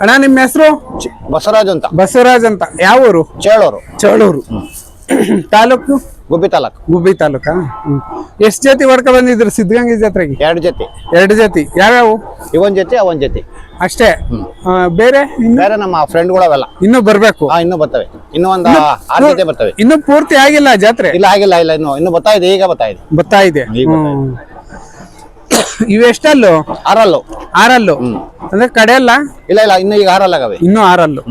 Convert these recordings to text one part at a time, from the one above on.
ಅಣ್ಣ ನಿಮ್ಮ ಹೆಸರು? ಬಸವರಾಜ್ ಅಂತ. ಬಸವರಾಜ್ ಅಂತ. ಯಾವ ಊರು ಚೇಳೂರು ಚೇಳೂರು ತಾಲೂಕು? ಗುಬ್ಬಿ ತಾಲೂಕು. ಗುಬ್ಬಿ ತಾಲೂಕಾ? ಎಷ್ಟು ಜೊತೆ ಹೊಡ್ಕ ಬಂದಿದ್ರು ಸಿದ್ಧಗಂಗೆ ಜಾತ್ರೆಗೆ? ಎರಡು ಜೊತೆ. ಎರಡು ಜೊತೆ. ಯಾವ್ಯಾವು? ಇವನ್ ಜೊತೆ ಅವನ್ ಜೊತೆ. ಅಷ್ಟೇ? ಆ, ಬೇರೆ? ಇನ್ನು? ಬೇರೆ ನಮ್ಮ ಫ್ರೆಂಡ್ಗಳು ಅವೆಲ್ಲ ಇನ್ನೂ ಬರ್ಬೇಕು? ಹಾ ಇನ್ನು ಬರ್ತವೆ. ಇನ್ನು ಒಂದು ಆರು ಜೊತೆ ಬರ್ತವೆ. ಇನ್ನೂ ಪೂರ್ತಿ ಆಗಿಲ್ಲ ಜಾತ್ರೆ? ಇಲ್ಲ ಆಗಿಲ್ಲ ಇಲ್ಲ ಇನ್ನು ಇನ್ನು ಬರ್ತಾ ಇದೆ ಈಗ ಬರ್ತಾ ಇದೆ. ಬರ್ತಾ ಇದೆ. ಈಗ ಬರ್ತಾ ಹ್ಮ್. ಇವೆಷ್ಟಲ್ಲು ಆರಲ್ಲು. ಆರಲ್ಲು? ಅಂದ್ರೆ ಕಡೆಯಲ್ಲ ಇಲ್ಲ ಇಲ್ಲ ಇನ್ನು ಈಗ ಆರಲ್ಲಾಗವೆ ಇನ್ನೂ ಆರಲ್ಲು.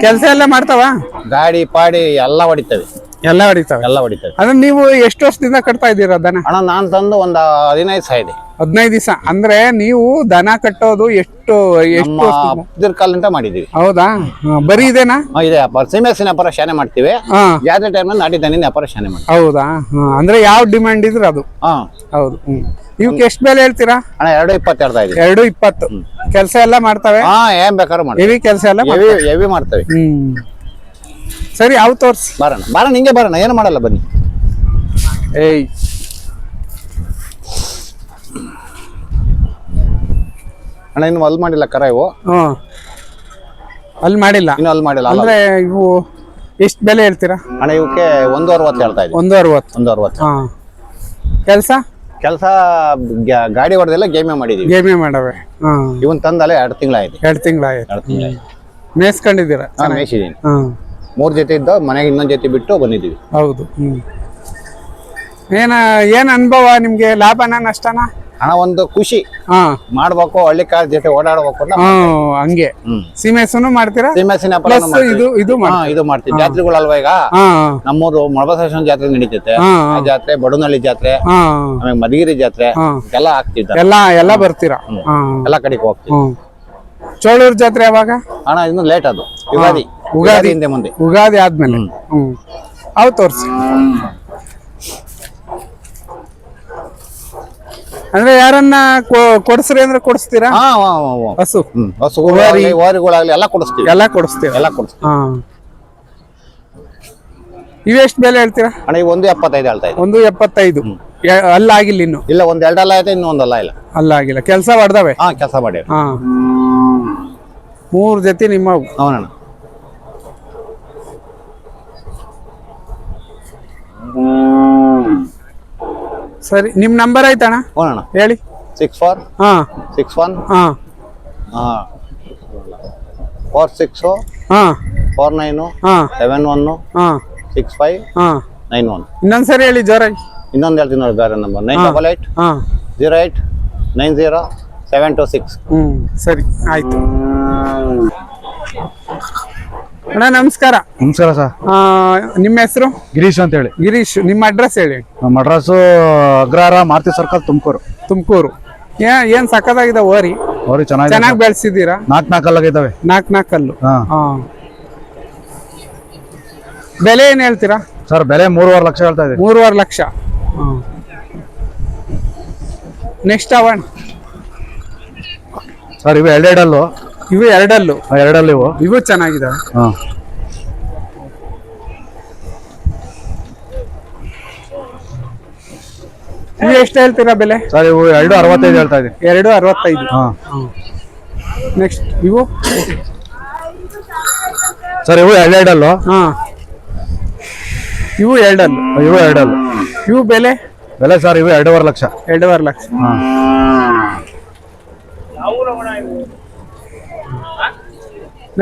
ಕೆಲಸ ಎಲ್ಲ ಮಾಡ್ತಾವ? ಗಾಡಿ ಪಾಡಿ ಎಲ್ಲ ಹೊಡಿತವೆ. ಎಲ್ಲ ಹೊಡಿತಾವೆ. ಎಲ್ಲ ಹೊಡಿತಾವೆ. ಅಂದ್ರೆ ನೀವು ಎಷ್ಟು ವರ್ಷದಿಂದ ಕಟ್ತಾ ಇದ್ದೀರಾ ದನ? ಅಣ್ಣ ನಾನ್ ತಂದು ಒಂದು ಹದಿನೈದು ಇದೆ ಹದಿನೈದು ದಿವಸ. ಅಂದ್ರೆ ನೀವು ದನ ಕಟ್ಟೋದು ಎಷ್ಟು ಎಷ್ಟು ಅಬ್ದುಲ್ ಕಾಲಿಂದ ಮಾಡಿದೀವಿ ಹೌದಾ? ಬರಿ ಬರೀ ಇದೇನಾ? ಹಾ, ಇದೆ. ಸೀಮೆಕ್ಸಿನ ವ್ಯಾಪಾರ ಶಾನೆ ಮಾಡ್ತೀವಿ. ಹಾ. ಟೈಮ್ ಟೈಮಲ್ಲಿ ನಾಟಿ ದನಿನ ವ್ಯಾಪಾರ ಶಾನೆ ಮಾಡ್ತೀವಿ. ಹೌದಾ? ಹಾ, ಅಂದ್ರೆ ಯಾವ ಡಿಮ್ಯಾಂಡ್ ಇದ್ರೆ ಅದು. ಹಾ. ಹೌದು ಹ್ಮ್. ಇವಕ್ಕೆ ಎಷ್ಟು ಬೆಲೆ ಹೇಳ್ತೀರಾ? ಅಣ್ಣ ಎರಡು ಇಪ್ಪತ್ತೆರಡು ಇದೆ ಎರಡು ಇಪ್ಪತ್ತು. ಕೆಲಸ ಎಲ್ಲ ಮಾಡ್ತವೆ? ಹಾ ಏನ್ ಬೇಕಾದ್ರೂ ಮಾಡ್ತೀವಿ. ಹೆವಿ ಕೆಲಸ ಎಲ್ಲ ಮಾಡ್- ಹೆವಿ ಹೆವಿ ಮಾಡ್ತೇವೆ. ಹ್ಮ್. ಸರಿ ಅವು ತೋರ್ಸಿ. ಬರೋಣ ಬರೋಣ ಹಿಂಗೆ ಬರೋಣ ಏನು ಮಾಡಲ್ಲ ಬನ್ನಿ. ಏಯ್. ಅಣ್ಣ ಇನ್ನು ಅಲ್ಲಿ ಮಾಡಿಲ್ಲ ಕರ ಇವು? ಅಲ್ಲಿ ಮಾಡಿಲ್ಲ. ಇನ್ನು ಅಲ್ಲಿ ಮಾಡಿಲ್ಲ ಅಲ್ಲ. ಅಂದ್ರೆ ಇವು ಎಷ್ಟು ಬೆಲೆ ಹೇಳ್ತೀರಾ? ಅಣ್ಣ ಇವಕ್ಕೆ ಒಂದು ಅರವತ್ತು ಹೇಳ್ತಾ ಇದ್ದೀವಿ ಒಂದು ಅರವತ್ತು. ಒಂದು ಅರವತ್ತು. ಹಾಂ. ಕೆಲಸ? ಕೆಲಸ ಗಾಡಿ ಹೊಡೆದೆಲ್ಲ ಗೇಮೇ ಮಾಡಿದೀವಿ. ಗೇಮೇ ಮಾಡವೆ. ಹಾಂ. ಇವನ್ ತಂದಲ್ಲ ಎರಡು ತಿಂಗಳಾಯ್ತು. ಎರಡು ತಿಂಗಳಾಯ್ತು. ಎರಡು ತಿಂಗಳಾಯ್ತು. ಮೇಯ್ಸ್ಕೊಂಡಿದ್ದೀರಾ ಹಾಂ ಮೇಯಿಸಿದ್ದೀನಿ. ಹಾ ಮೂರ್ ಜೊತೆ ಇದ್ದ ಮನೆಗೆ ಇನ್ನೊಂದ್ ಜೊತೆ ಬಿಟ್ಟು ಬಂದಿದ್ದೀವಿ. ಹೌದು ಹ್ಮ್. ಏನ ಏನ್ ಅನುಭವ ನಿಮ್ಗೆ? ಲಾಭನ ನಷ್ಟನ? ಹಣ ಒಂದು ಖುಷಿ. ಹಾ. ಮಾಡ್ಬೇಕು ಹಳ್ಳಿ ಕಾರ್ ಜೊತೆ ಓಡಾಡ್ಬೇಕು ಅಂತ ಹಂಗೆ. ಹ್ಮ್. ಸೀಮೆಸನು ಮಾಡ್ತೀರಾ? ಸೀಮೆಸಿನ ಪ್ಲಸ್ ಇದು ಇದು ಇದು ಮಾಡ್ತೀವಿ. ಜಾತ್ರೆಗಳಲ್ವಾ ಈಗ? ಹಾ. ನಮ್ಮೂರು ಮೊಳಬಸೇಶ್ವರ ಜಾತ್ರೆ ನಡೀತೈತೆ. ಹಾ. ಆ ಜಾತ್ರೆ ಬಡನಹಳ್ಳಿ ಜಾತ್ರೆ ಹಾ. ಆಮೇಲೆ ಮಧುಗಿರಿ ಜಾತ್ರೆ ಹಾ. ಎಲ್ಲ ಆಗ್ತಿದ್ದ ಎಲ್ಲ ಎಲ್ಲ ಬರ್ತೀರಾ? ಹಾ. ಎಲ್ಲ ಕಡೆಗೆ ಹೋಗ್ತೀವಿ. ಹ್ಮ್. ಚೋಳೂರು ಜಾತ್ರೆ ಯಾವಾಗ? ಅಣ್ಣ ಇನ್ನು ಲೇಟ್ ಅದು. ಯುಗಾದಿ. ಯುಗಾದಿ ಹಿಂದೆ ಮುಂದೆ. ಉಗಾದಿ ಆದ್ಮೇಲೆ. ಹ್ಞೂ ಅವು ತೋರಿಸಿ. ಅಂದ್ರೆ ಯಾರನ್ನ ಕೊಡಿಸ್ರಿ ಅಂದ್ರೆ ಕೊಡಿಸ್ತೀರಾ? ಹಾ ಹಾ, ಹಾ, ಹಾ. ಹಸು. ವಾರಿಗಳಾಗ್ಲಿ ಎಲ್ಲ ಕೊಡಿಸ್ತೀವಿ. ಎಲ್ಲ ಕೊಡಿಸ್ತೀವಿ ಎಲ್ಲ ಕೊಡಿಸ್ತೀವಿ. ಹಾಂ. ಇವೆಷ್ಟು ಬೆಲೆ ಹೇಳ್ತೀರಾ? ಅಣ್ಣ ಇವು ಒಂದು ಎಪ್ಪತ್ತೈದು ಹೇಳ್ತಾ ಇದ್ದೆ. ಒಂದು ಎಪ್ಪತ್ತೈದು. ಅಲ್ಲ ಆಗಿಲ್ಲ ಇನ್ನು. ಇಲ್ಲ ಒಂದ್ ಎರಡಲ್ಲ ಆಯ್ತು ಇನ್ನು ಒಂದಲ್ಲ ಇಲ್ಲ. ಆಗಿಲ್ಲ ಕೆಲಸ ಮಾಡ್ದವೆ? ಹಾ ಕೆಲಸ ಮಾಡಿ ಹಾ. ಮೂರು ಜೊತೆ ನಿಮ್ಮ ಅವನಣ್ಣ ಸರಿ ನಿಮ್ ನಂಬರ್ ಆಯ್ತಣ್ಣ? ಹೋಗೋಣ ಹೇಳಿ. ಸಿಕ್ಸ್ ಫೋರ್ ಹಾ. ಸಿಕ್ಸ್ ಒನ್ ಹಾ. ಫೋರ್ ಸಿಕ್ಸು ಹಾ. ಫೋರ್ ನೈನು ಹಾ. ಸೆವೆನ್ ಒನ್ನು ಹಾ. ಸಿಕ್ಸ್ ಫೈವ್ ಹಾ. ನೈನ್ ಒನ್ ಇನ್ನೊಂದ್ಸರಿ ಹೇಳಿ ಜೋರಾಗಿ. ಇನ್ನೊಂದು ಹೇಳ್ತೀನಿ ನೋಡಿ ಬೇರೆ ನಂಬರ್ ನೈನ್ ಡಬಲ್ ಏಯ್ಟ್ ಹಾ. Zero eight nine zero seven two six ಹ್ಞೂ ಸರಿ ಆಯ್ತು. ಅಣ್ಣ ನಮಸ್ಕಾರ. ನಮಸ್ಕಾರ ಸರ್. ನಿಮ್ಮ ಹೆಸರು? ಗಿರೀಶ್ ಅಂತ ಹೇಳಿ ಗಿರೀಶ್ ನಿಮ್ಮ ಅಡ್ರೆಸ್ ಹೇಳಿ. ನಮ್ಮ ಅಡ್ರೆಸ್ಸು ಅಗ್ರಹಾರ ಮಾರುತಿ ಸರ್ಕಲ್ ತುಮಕೂರು. ತುಮಕೂರು. ಏನ್ ಸಕ್ಕದಾಗಿದೆ ಓರಿ? ಓರಿ ಚೆನ್ನಾಗಿ ಚೆನ್ನಾಗಿ ಬೆಳೆಸಿದ್ದೀರಾ? ನಾಲ್ಕು ನಾಲ್ಕು ಇದ್ದಾವೆ ನಾಲ್ಕು ನಾಲ್ಕಲ್ಲು ಹಾ. ಹಾ. ಬೆಲೆ ಏನ್ ಹೇಳ್ತೀರಾ? ಸರ್ ಬೆಲೆ ಮೂರುವರೆ ಲಕ್ಷ ಹೇಳ್ತಾ ಇದೆ ಮೂರುವರೆ ಲಕ್ಷ. ನೆಕ್ಸ್ಟ್ ಅವಣ್ಣ. ಸರ್ ಇವು ಎರಡೆರಡಲ್ಲು ಇವು ಎರಡಲ್ಲೂ. ಎರಡಲ್ಲಿ ಇವು. ಇವು ಚೆನ್ನಾಗಿದಾವೆ ಹಾಂ. ಇವು ಎಷ್ಟು ಹೇಳ್ತೀರಾ ಬೆಲೆ? ಸರ್ ಇವು ಎರಡು ಅರವತ್ತೈದು ಹೇಳ್ತಾ ಇದೆ ಎರಡು ಅರವತ್ತೈದು. ಹಾಂ. ನೆಕ್ಸ್ಟ್ ಇವು? ಸರ್ ಇವು ಎರಡೆರಡಲ್ಲು ಹಾ. ಇವು ಎರಡಲ್ಲು. ಇವು ಎರಡಲ್ಲು. ಇವು ಬೆಲೆ? ಬೆಲೆ ಸರ್ ಇವು ಎರಡೂವರೆ ಲಕ್ಷ. ಎರಡೂವರೆ ಲಕ್ಷ. ಹಾಂ.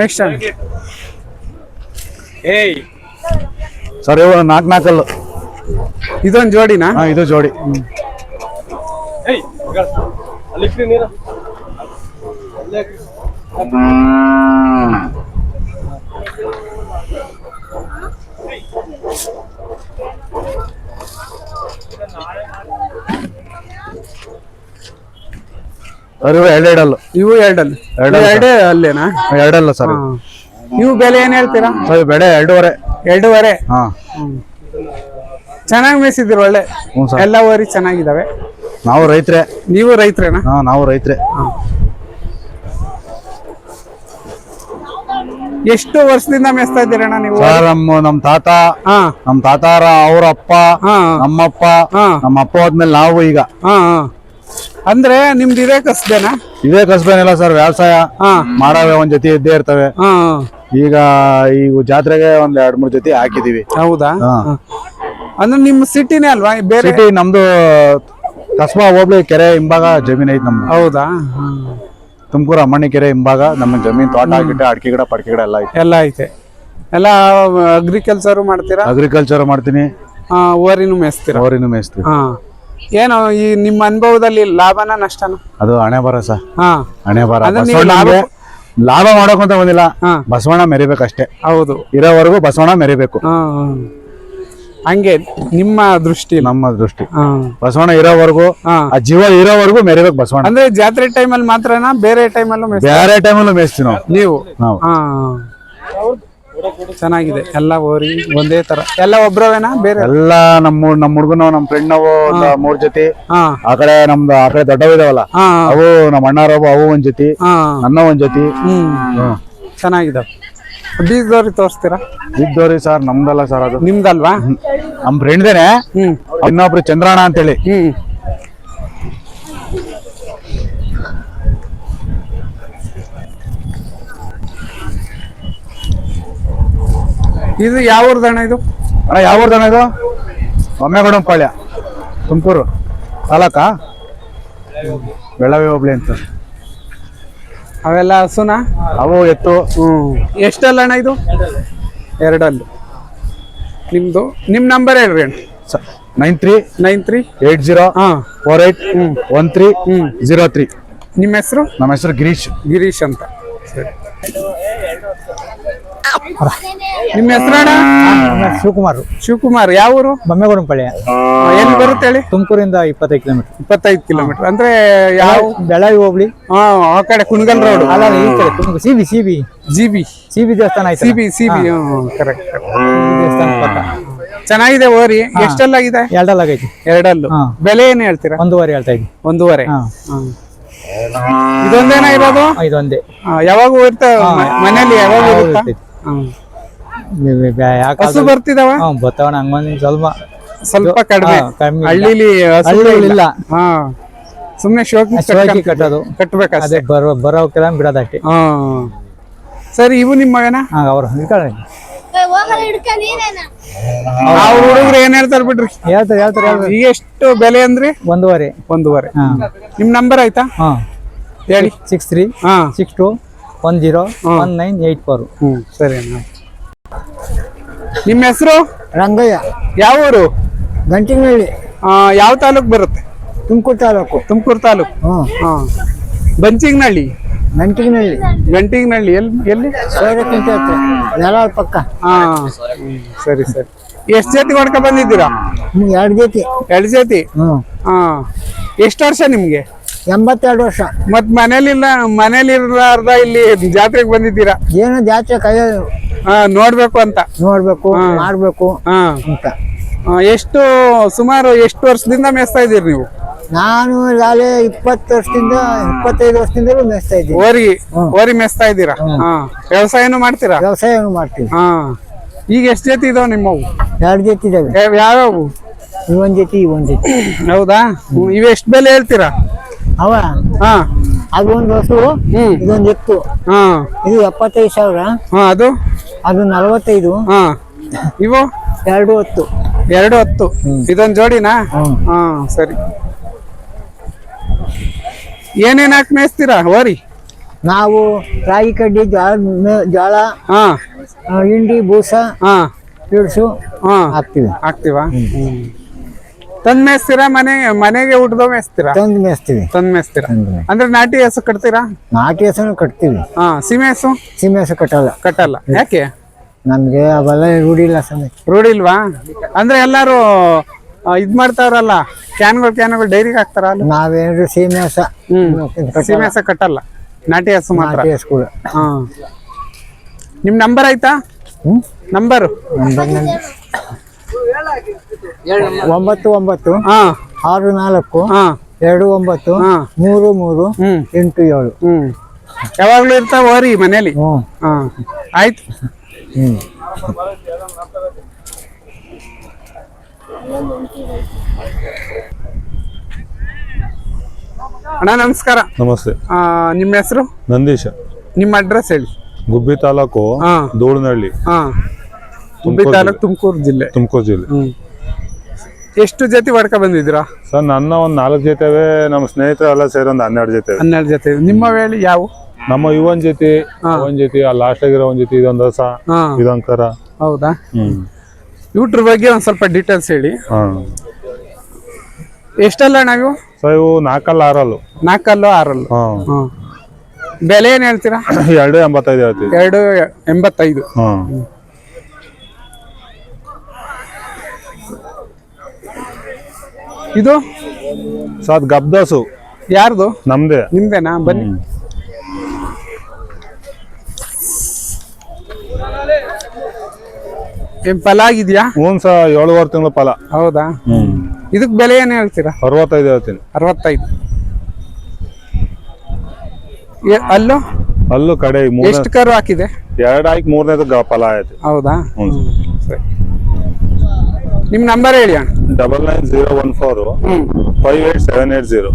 ನೆಕ್ಸ್ಟ್ ಏಯ್ ಸರ್ ಇವು ನಾಲ್ಕು ನಾಲ್ಕಲ್ಲು. ಇದೊಂದು ಜೋಡಿನಾ? ಹಾಂ ಇದು ಜೋಡಿ. ಸರ್ ಇವು ಎರಡೆರಡಲ್ಲು ಇವು ಎರಡಲ್ಲಿ. ಎರಡೇ ಅಲ್ಲೇನಾ? ಎರಡಲ್ಲ ಸರ್. ಇವು. ಬೆಲೆ ಏನ್ ಹೇಳ್ತೀರಾ? ಸರ್ ಬೆಲೆ ಎರಡೂವರೆ. ಎರಡೂವರೆ? ಹಾ. ಚೆನ್ನಾಗಿ ಮೇಯಿಸಿದ್ರು ಒಳ್ಳೆ. ಹ್ಞೂ ಸರ್. ಎಲ್ಲ ಓರಿ ಚೆನ್ನಾಗಿದಾವೆ ನಾವು ರೈತರೇ. ನೀವು ರೈತರೇನಾ? ಹಾ ನಾವು ರೈತರೇ. ಎಷ್ಟು ವರ್ಷದಿಂದ ಮೇಯಿಸ್ತಾ ಇದ್ದೀರಣ್ಣ ನೀವು? ಸರ್ ನಮ್ಮ ನಮ್ ತಾತ ಹಾ. ನಮ್ಮ ತಾತಾರ ಅವ್ರ ಅಪ್ಪ ಹಾ. ನಮ್ಮಪ್ಪ ಹಾ. ನಮ್ಮ ಅಪ್ಪ ಹೋದ್ಮೇಲೆ ನಾವು ಈಗ. ಹಾ ಹಾ. ಅಂದ್ರೆ ನಿಮ್ದು ಇದೇ ಕಸ್ಬೇನಾ? ಇದೇ ಕಸ್ಬೇನಿಲ್ಲ ಸರ್ ವ್ಯವಸಾಯ ಮಾಡವೆ ಒಂದ್ ಜೊತೆ ಇದ್ದೇ ಇರ್ತವೆ. ಹಾ. ಈಗ ಈಗ ಜಾತ್ರೆಗೆ ಒಂದ್ ಎರಡ್ ಮೂರ್ ಜೊತೆ ಹಾಕಿದೀವಿ. ಹೌದಾ. ಅಂದ್ರೆ ನಿಮ್ಮ ಸಿಟಿನೇ ಅಲ್ವಾ? ಬೇರೆ ಸಿಟಿ ನಮ್ದು ಕಸ್ಬಾ ಹೋಗ್ಲಿ ಕೆರೆ ಹಿಂಭಾಗ ಜಮೀನ್ ಐತಿ ನಮ್ದು. ಹೌದಾ? ತುಮಕೂರು ಅಮ್ಮಣ್ಣಿ ಕೆರೆ ಹಿಂಭಾಗ ನಮ್ಮ ಜಮೀನ್ ತೋಟ ಆಗಿಟ್ಟೆ ಅಡಿಕೆ ಗಿಡ ಪಡಿಕೆ ಗಿಡ ಎಲ್ಲ ಐತೆ. ಎಲ್ಲ ಐತೆ. ಎಲ್ಲ ಅಗ್ರಿಕಲ್ಚರ್ ಮಾಡ್ತೀರಾ? ಅಗ್ರಿಕಲ್ಚರ್ ಮಾಡ್ತೀನಿ. ಹಾ ಓರಿನೂ ಮೇಯಿಸ್ತೀರಾ ಓರಿನು ಮೇಯಿಸ್ತೀವಿ ಹಾ. ಏನು ಈ ನಿಮ್ಮ ಅನುಭವದಲ್ಲಿ ಲಾಭನ ನಷ್ಟನ? ಅದು ಹಣೆ ಬರ ಸರ್. ಹಾ. ಹಣೆ ಬರ ಅಂದ್ರೆ ನೀವು ಬಸವಣ್ಣಂಗೆ ಲಾಭ ಮಾಡೋಕಂತ ಬಂದಿಲ್ಲ. ಹಾ. ಬಸವಣ್ಣ ಮೆರಿಬೇಕಷ್ಟೇ. ಹೌದು. ಇರೋವರೆಗೂ ಬಸವಣ್ಣ ಮೆರಿಬೇಕು. ಹಾ ಹಾ. ಹಂಗೆ ನಿಮ್ಮ ದೃಷ್ಟಿ. ನಮ್ಮ ದೃಷ್ಟಿ. ಹಾ. ಬಸವಣ್ಣ ಇರೋವರೆಗೂ ಹಾ. ಆ ಜೀವ ಇರೋವರೆಗೂ ಮೆರಿಬೇಕು ಬಸವಣ್ಣ. ಅಂದ್ರೆ ಜಾತ್ರೆ ಟೈಮಲ್ಲಿ ಮಾತ್ರನಾ ಬೇರೆ ಟೈಮಲ್ಲೂ ಬೇರೆ ಟೈಮಲ್ಲೂ ಮೇಯಿಸ್ತೀವಿ ನಾವು. ನೀವು? ನಾವು. ಹಾ. ಚೆನ್ನಾಗಿದೆ. ಎಲ್ಲ ಓರಿ ಒಂದೇ ತರ. ಎಲ್ಲ ಒಬ್ರವೇನಾ? ಬೇರೆ? ಎಲ್ಲ ನಮ್ಮ ನಮ್ಮ ಹುಡುಗನು ನಮ್ಮ ಫ್ರೆಂಡ್ ನಾವು ಮೂರ್ ಜೊತೆ. ಆ ಕಡೆ ನಮ್ದು ಆ ಕಡೆ ದೊಡ್ಡವ ಇದಾವಲ್ಲ ಅವು ನಮ್ಮ ಅಣ್ಣಾರವು ಅವು ಒಂದ್ ಜೊತೆ ನನ್ನ ಒಂದ್ ಜೊತೆ. ಹ್ಮ್. ಬೀಜದವ್ರಿ ತೋರಿಸ್ತೀರಾ? ಇದ್ದವ್ರಿ ಸರ್ ನಮ್ದಲ್ಲ ಸರ್ ಅದು. ನಿಮ್ದಲ್ವಾ? ನಮ್ ಫ್ರೆಂಡ್ದೇನೆ ಇನ್ನೊಬ್ರು ಚಂದ್ರಣ್ಣ ಅಂತೇಳಿ. ಇದು ಯಾವ ಊರ್ದಣ್ಣ ಇದು? ಅಣ್ಣ ಯಾವ ಊರ್ದಣ್ಣ ಇದು? ಒಮ್ಮೆಗೌಡಂ ಪಾಳ್ಯ ತುಮಕೂರು ತಾಲೂಕಾ? ಬೆಳವೇ ಹೋಬ್ಳಿ ಅಂತ. ಅವೆಲ್ಲ ಹಸುನ? ಅವು ಎತ್ತು. ಹ್ಮ್. ಎಷ್ಟಲ್ಲ ಅಣ್ಣ ಇದು? ಎರಡಲ್ಲಿ. ನಿಮ್ಮದು ನಿಮ್ಮ ನಂಬರ್ ಹೇಳ್ರಿ ಅಣ್ಣ. Nine three nine three eight zero ಹಾ. Four eight one three zero three ನಿಮ್ಮ ಹೆಸರು? ನಮ್ಮ ಹೆಸರು ಗಿರೀಶ್. ಗಿರೀಶ್ ಅಂತ. ಸರಿ. ನಿಮ್ಮ ಹೆಸರಣ್ಣ ಶಿವಕುಮಾರ್. ಶಿವಕುಮಾರ್ ಯಾವ ಊರು? ಬೊಮ್ಮೆಗೌಡಂಪಳ್ಳಿ. ಎಲ್ಲಿ ಬರುತ್ತೆ ಹೇಳಿ? ತುಮಕೂರಿಂದ ಇಪ್ಪತ್ತೈದು ಕಿಲೋಮೀಟರ್. ಇಪ್ಪತ್ತೈದು ಕಿಲೋಮೀಟರ್. ಅಂದ್ರೆ ಯಾವ ಬೆಳಗಾವಿ ಹೋಗ್ಲಿ ಹಾ ಆ ಕಡೆ ಕುಣಗಲ್ ರೋಡ್ ಅಲ್ಲ ಈ ಕಡೆ Tumakuru. CB CB. C B G B C B ದೇವಸ್ಥಾನ ಆಯ್ತು ಸಿಬಿ ಸಿಬಿ ಕರೆಕ್ಟ್ ದೇವಸ್ಥಾನ ಪಕ್ಕ. ಚೆನ್ನಾಗಿದೆ ಓರಿ. ಎಷ್ಟೆಲ್ಲಾಗಿದೆ? ಎರಡಲ್ಲ ಆಗೈತಿ. ಎರಡಲ್ಲು. ಬೆಲೆ ಏನ್ ಹೇಳ್ತೀರಾ? ಒಂದೂವರೆ ಹೇಳ್ತಾ ಇದ್ವಿ ಒಂದೂವರೆ. ಇದೊಂದೇನಾ ಇರೋದು? ಇದೊಂದೇ. ಯಾವಾಗ ಇರ್ತ ಮನೇಲಿ ಯಾವಾಗ ಇರುತ್ತಾ? ಹ್ಮ್. ಹಸು ಬರ್ತಿದಾವ? ಹಾ ಬತ್ತವಣ ಹಂಗೊಂದ್ ಸ್ವಲ್ಪ ಸ್ವಲ್ಪ ಕಡಿಮೆ. ಹಾ, ಕಡಿಮೆ ಇಲ್ಲ. ಹಳ್ಳಿಲಿ ಹಸುಗಳೇ. ಇಲ್ಲ. ಹಾ. ಸುಮ್ನೆ ಶೋಕಿ ಶೋಕಿ ಕಟ್ಟೋದು. ಕಟ್ಬೇಕಷ್ಟೇ ಅದೇ ಬರೋ ಬರೋಕೆಲ್ಲ ಬಿಡೋದಕ್ಕೆ ಹಾ. ಸರಿ ಇವು ನಿಮ್ಮ ಮಗನ? ಹಾ ಅವ್ರು ಹಿಡ್ಕೊಳ್ಳಿ. ಹೋಗಲ್ಲ ಹಿಡ್ಕ ನೀನೇನ? ಅವ್ರ ಹುಡುಗರು ಏನ್ ಹೇಳ್ತಾರ ಬಿಡ್ರಿ? ಹೇಳ್ತಾರೆ ಹೇಳ್ತಾರೆ ಹೇಳ್ತಾರೆ. ಈಗ ಎಷ್ಟು ಬೆಲೆ ಅಂದ್ರಿ? ಒಂದೂವರೆ. ಒಂದೂವರೆ. ಹಾ. ನಿಮ್ ನಂಬರ್ ಆಯ್ತಾ? ಹಾ. ಹೇಳಿ. ಸಿಕ್ಸ್ ತ್ರೀ ಹಾ. Six two one zero one nine eight four. ಹ್ಮ್ ಸರಿ ಅಣ್ಣ. ನಿಮ್ಮ ಹೆಸರು? ರಂಗಯ್ಯ. ಯಾವ ಊರು? ಗಂಟಿನಹಳ್ಳಿ. ಆ, ಯಾವ ತಾಲ್ಲೂಕು ಬರುತ್ತೆ? ತುಮಕೂರು ತಾಲೂಕು. ತುಮಕೂರು ತಾಲೂಕು. ಹ್ಞೂ ಹಾಂ. ಬಂಚಿಂಗ್ನಹಳ್ಳಿ? ಗಂಟಿನಹಳ್ಳಿ. ಗಂಟಿಂಗ್ನಹಳ್ಳಿ. ಎಲ್ಲಿ ಎಲ್ಲಿ? ಸೌರಕ್ಕಿಂತ ಹತ್ರ. ನೆಲವಾಳ ಪಕ್ಕ. ಹಾ. ಹ್ಮ್, ಸರಿ ಸರಿ. ಎಷ್ಟು ಜೊತೆ ಹೊಡ್ಕೊ ಬಂದಿದ್ದೀರಾ? ಎರಡು ಜೊತೆ. ಎರಡು ಜೊತೆ? ಹ್ಞೂ ಹಾಂ. ಎಷ್ಟು ವರ್ಷ ನಿಮ್ಗೆ? ಎಂಬತ್ತೆರಡು ವರ್ಷ. ಮತ್ ಮನೇಲಿಲ್ಲ ಮನೇಲಿ ಇರ್ಲಾರ್ದ ಇಲ್ಲಿ ಜಾತ್ರೆಗೆ ಬಂದಿದ್ದೀರಾ? ಏನು ಜಾತ್ರೆ ಕೈ ಹಾ ನೋಡ್ಬೇಕು ಅಂತ. ನೋಡ್ಬೇಕು ಮಾಡ್ಬೇಕು ಹಾ. ಅಂತ. ಎಷ್ಟು ಸುಮಾರು ಎಷ್ಟು ವರ್ಷದಿಂದ ಮೇಸ್ತಾ ಇದ್ದೀರಿ ನೀವು? ನಾನು ಲಾಲೆ ಇಪ್ಪತ್ತು ವರ್ಷದಿಂದ ಇಪ್ಪತ್ತೈದು ವರ್ಷದಿಂದಲೂ ಮೇಸ್ತಾ ಇದ್ದೀನಿ. ಓರಿ ಓರಿ ಮೇಸ್ತಾ ಇದ್ದೀರಾ? ಹಾ. ವ್ಯವಸಾಯನೂ ಮಾಡ್ತೀರಾ? ವ್ಯವಸಾಯನೂ ಮಾಡ್ತೀನಿ ಹಾ. ಈಗ ಎಷ್ಟು ಜೊತೆ ಇದಾವ ನಿಮ್ಮವು? ಎರಡು ಜೊತೆ ಇದಾವೆ. ಯಾವ್ಯಾವ? ಯಾವ್ಯಾವು ಇವೊಂದು ಜೊತೆ ಇವೊಂದು ಜೊತೆ. ಹೌದಾ? ಇವೆಷ್ಟು ಬೆಲೆ ಹೇಳ್ತೀರಾ? ಅವ? ಹಾ. ಅದೊಂದು ಹಸು ಹ್ಮ್. ಇದೊಂದು ಎತ್ತು. ಹಾ. ಇದು ಎಪ್ಪತ್ತೈದು ಸಾವಿರ. ಹಾ ಅದು? ಅದು ನಲವತ್ತೈದು. ಹಾ. ಇವು? ಎರಡು ಹೊತ್ತು. ಎರಡು ಹತ್ತು. ಇದೊಂದು ಜೋಡಿನಾ? ಹ್ಮ್. ಹಾ ಸರಿ. ಏನೇನ್ ಹಾಕಿ ಮೇಯಿಸ್ತೀರಾ? ಓರಿ ನಾವು ರಾಗಿ ಕಡ್ಡಿ ಜೋಳ ಮೇ- ಜೋಳ ಹಾ. ಆ, ಹಿಂಡಿ ಬೂಸ ಹಾ. ಇಳಿಸು ಹಾ. ಹಾಕ್ತಿವಿ. ಹಾಕ್ತಿವಾ? ತಂದ್ ಮೇಸ್ತೀರಾ ಮನೆ ಮನೆಗೆ ಊಟದ ಮೇಸ್ತೀರಾ ತಂದು ಮೇಸ್ತೀವಿ ತಂದ್ ಮೇಸ್ತೀರಾ ತಂದು. ಅಂದ್ರೆ ನಾಟಿ ಹೆಸರು ಕಟ್ತೀರಾ? ನಾಟಿ ಹೆಸರು ಕಟ್ತೀವಿ. ಹಾ ಸೀಮೆ ಹೆಸರು? ಸೀಮೆ ಹೆಸರು ಕಟ್ಟಲ್ಲ. ಕಟ್ಟಲ್ಲ. ಯಾಕೆ? ನಮ್ಗೆ ಅವೆಲ್ಲ ರೂಢಿಲ್ಲ ಸಮಯ ರೂಢಿ ಇಲ್ವಾ ಅಂದ್ರೆ ಎಲ್ಲಾರು ಆ, ಇದ್ ಮಾಡ್ತಾರಲ್ಲ ಕ್ಯಾನ್ಗಳು ಕ್ಯಾನ್ಗಳು ಡೈರಿಗೆ ಹಾಕ್ತಾರ ನಾವೇನು ನಾವೇನ್ರಿ ಸೀಮೆ ಹೆಸ. ಸೀಮೆ ಹಸ ಕಟ್ಟಲ್ಲ. ನಾಟಿ ಹಸು ಮಾತ್ರ. ನಾಟಿ ಹಸುಗಳು ಹಾ. ನಿಮ್ ನಂಬರ್ ಆಯ್ತಾ? ಹ್ಮ್? ನಂಬರು. ಒಂಬತ್ತು. ಒಂಬತ್ತು ಹಾ. ಆರು ನಾಲ್ಕು. ಹಾ. ಎರಡು ಒಂಬತ್ತು. ಹಾ. ಮೂರು ಮೂರು. ಎಂಟು ಏಳು. ಯಾವಾಗ್ಲೂ ಇರ್ತಾವ ಓರಿ ಮನೇಲಿ? ಹ್ಞೂ ಹಾ. ಆಯ್ತು. ಹ್ಞೂ ಅಣ್ಣ ನಮಸ್ಕಾರ. ನಮಸ್ತೆ. ನಿಮ್ಮ ಹೆಸರು? ನಂದೀಶ. ನಿಮ್ಮ ಅಡ್ರೆಸ್ ಹೇಳಿ. ಗುಬ್ಬಿ ತಾಲೂಕು ಹಾ. ಧೂಳನಹಳ್ಳಿ ಹಾ. ಗುಬ್ಬಿ ತಾಲೂಕು ತುಮಕೂರು ಜಿಲ್ಲೆ. ತುಮಕೂರು ಜಿಲ್ಲೆ. ಹ್ಮ್. ಎಷ್ಟು ಜೊತೆ ಹೊಡ್ಕ ಬಂದಿದ್ದೀರಾ? ಸರ್ ನನ್ನ ಒಂದು ನಾಲ್ಕು ಜೊತೆವೆ ನಮ್ಮ ಸ್ನೇಹಿತರು ಎಲ್ಲ ಸೇರಿ ಒಂದು ಹನ್ನೆರಡು ಜೊತೆ ಹನ್ನೆರಡು ಜೊತೆ. ನಿಮ್ಮ ವೇಳೆ ಯಾವ? ನಮ್ಮ ಇವನ್ ಜೊತೆ ಒಂದ್ ಜೊತೆ ಆ ಲಾಸ್ಟ್ ಆಗಿರೋ ಒಂದ್ ಜೊತೆ ಇದೊಂದ್ ಹೊಸ ಹಾ. ಇದೊಂದ್ ಕರ ಹೌದಾ? ಹ್ಮ್. ಇವ್ರ ಬಗ್ಗೆ ಒಂದ್ ಸ್ವಲ್ಪ ಡೀಟೇಲ್ಸ್ ಹೇಳಿ. ಹಾ. ಎಷ್ಟಲ್ಲ ನಾವು ಸೊ ಇವು ನಾಲ್ಕಲ್ಲ ಆರಲ್ಲು. ನಾಲ್ಕಲ್ಲು ಆರಲ್ಲು? ಹಾ. ಹಾ. ಬೆಲೆ ಏನ್ ಹೇಳ್ತೀರಾ? ಎರಡು ಎಂಬತ್ತೈದು ಹೇಳ್ತೀವಿ. ಎರಡು ಎಂಬತ್ತೈದು. ಹಾ. ಇದು? ಸೊ ಅದ್ ಗಬ್ದಾಸು. ಯಾರ್ದು? ನಮ್ದೇ. ನಿಮ್ದೇನಾ? ಬನ್ನಿ. ಏನ್ ಫಲ ಆಗಿದ್ಯಾ ಹ್ಞೂ ಸ ಏಳುವರೆ ತಿಂಗಳು ಫಲ ಹೌದಾ? ಇದಕ್ ಬೆಲೆ ಏನ್ ಹೇಳ್ತೀರಾ? ಅರವತ್ತೈದು ಹೇಳ್ತೀನಿ. ಅರವತ್ತೈದು. ಏ- ಅಲ್ಲೂ? ಅಲ್ಲೂ ಕಡೆ ಮೂರನೇ ಎಷ್ಟು ಕರು ಹಾಕಿದೆ? ಎರಡು ಆಯ್ಕೆ ಮೂರನೇದು ಫಲ ಆಯ್ತು. ಹೌದಾ? ಹ್ಞೂ ಸರಿ ನಿಮ್ ನಂಬರ್ ಹೇಳಿ ಅಣ್ಣ. Double nine zero one four five eight seven eight zero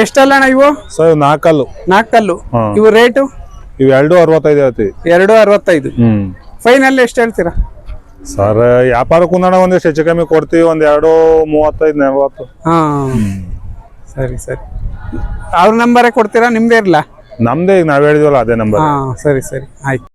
ಎಷ್ಟಲ್ಲ ಅಣ್ಣ ಇವು? ಸರ್ ನಾಲ್ಕಲ್ಲು. ನಾಲ್ಕಲ್ಲು. ಇವು ರೇಟು ಇವು ಎರಡು ಅರವತ್ತೈದು ಹೇಳ್ತೀವಿ. ಎರಡು ಅರವತ್ತೈದು. ಫೈನಲ್ ಎಷ್ಟು ಹೇಳ್ತೀರಾ? ಸರ್ ವ್ಯಾಪಾರ ಕುಂದಣ ಒಂದಿಷ್ಟು ಹೆಚ್ಚು ಕಮ್ಮಿ ಕೊಡ್ತೀವಿ ಒಂದ್ ಎರಡು ಮೂವತ್ತೈದು ನಲ್ವತ್ತು. ಹಾ. ಸರಿ ಸರಿ. ಅವ್ರ ನಂಬರೇ ಕೊಡ್ತೀರಾ? ನಿಮ್ದೇ ಇರಲ್ಲ ನಮ್ದೇ ಈಗ ನಾವ್ ಹೇಳಿದ್ವಲ್ಲ ಅದೇ ನಂಬರ್ ಹಾ ಸರಿ ಸರಿ. ಆಯ್ತು.